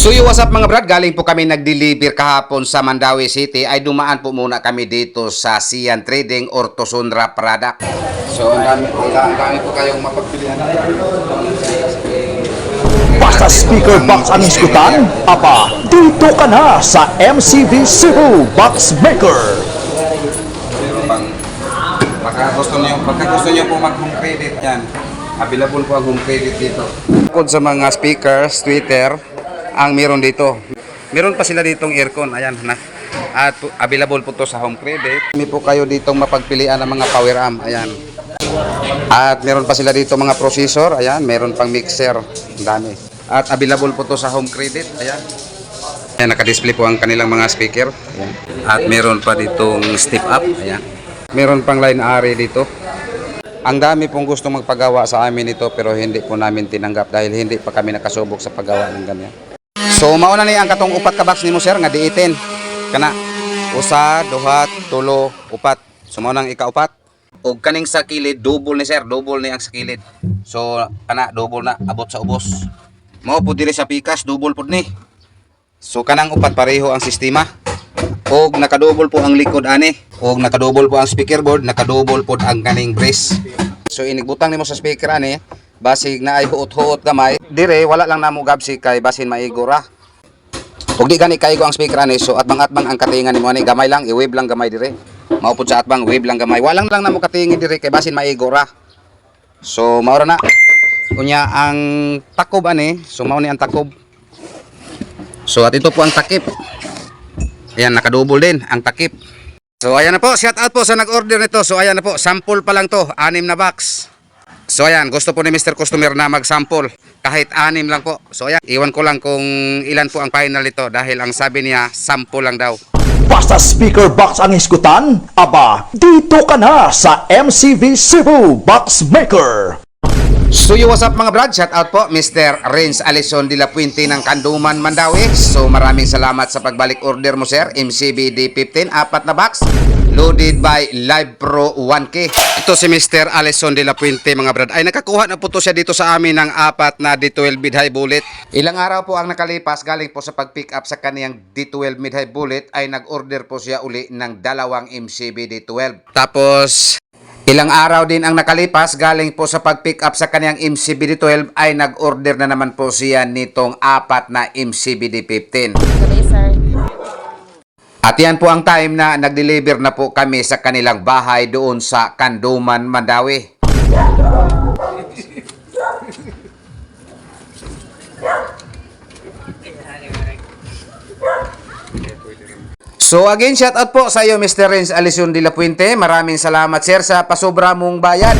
So yo, what's up mga brad? Galing po kami nag-deliver kahapon sa Mandawi City ay dumaan po muna kami dito sa Sian Trading or Tosundra Product. So ang dami, ang dami po kayong mapagpilian. Basta speaker box ang iskutan, apa, dito ka na sa MCB Cebu Box Maker. Baka gusto niyo, baka gusto niyo po mag-home credit yan. Available po ang home credit dito. Bukod sa mga speakers, Twitter, ang meron dito. Meron pa sila ditong aircon, ayan na. At available po to sa home credit. May po kayo ditong mapagpilian ng mga power amp, ayan. At meron pa sila dito mga processor, ayan, meron pang mixer, ang dami. At available po to sa home credit, ayan. Ayan, naka-display po ang kanilang mga speaker. Ayan. At meron pa ditong step up, ayan. Meron pang line array dito. Ang dami pong gustong magpagawa sa amin ito pero hindi po namin tinanggap dahil hindi pa kami nakasubok sa paggawa ng ganyan. So mauna ni ang katong upat ka box nimo sir nga diitin. Kana usa, duha, tulo, upat. So mao nang ikaupat. Og kaning sa kilid double ni sir, double ni ang sa kilid. So kana double na abot sa ubos. Mao po diri sa pikas double pud ni. So kanang upat pareho ang sistema. Og nakadouble po ang likod ani. Og nakadouble po ang speaker board, nakadouble po ang kaning brace. So inigbutang nimo sa speaker ani, basig na ay huot-huot gamay. Dire wala lang namo gabsi kay basin maigura. Og di gani kaigo ang speaker ani, so atbang-atbang ang katingan nimo ani, gamay lang, i-wave lang gamay dire. Mao pud sa atbang wave lang gamay. Walang lang namo katingin dire kay basin maigura. So mao ra na. Kunya ang takob ani, so mao ni ang takob. So at ito po ang takip. Ayan, nakadouble din ang takip. So ayan na po, shout out po sa nag-order nito. So ayan na po, sample pa lang to, anim na box. So ayan, gusto po ni Mr. Customer na mag-sample. Kahit anim lang po. So ayan, iwan ko lang kung ilan po ang final nito dahil ang sabi niya, sample lang daw. Basta speaker box ang iskutan, aba, dito ka na sa MCB Cebu Box Maker. So yo, what's up mga brad? Shout out po Mr. Renz Alison de la Puente ng Kanduman, Mandawi. So maraming salamat sa pagbalik order mo sir. MCB D15, apat na box. Loaded by Live Pro 1K. Ito si Mr. Alison de la Puente mga brad. Ay nakakuha na po to siya dito sa amin ng apat na D12 mid-high bullet. Ilang araw po ang nakalipas galing po sa pag-pick up sa kaniyang D12 mid-high bullet ay nag-order po siya uli ng dalawang MCB D12. Tapos Ilang araw din ang nakalipas galing po sa pag-pick up sa kanyang MCBD12 ay nag-order na naman po siya nitong apat na MCBD15. Today, sir. At yan po ang time na nag-deliver na po kami sa kanilang bahay doon sa Kanduman, Mandawi. So again, shout out po sa iyo Mr. Renz Alison de la Puente. Maraming salamat sir sa pasobra mong bayad.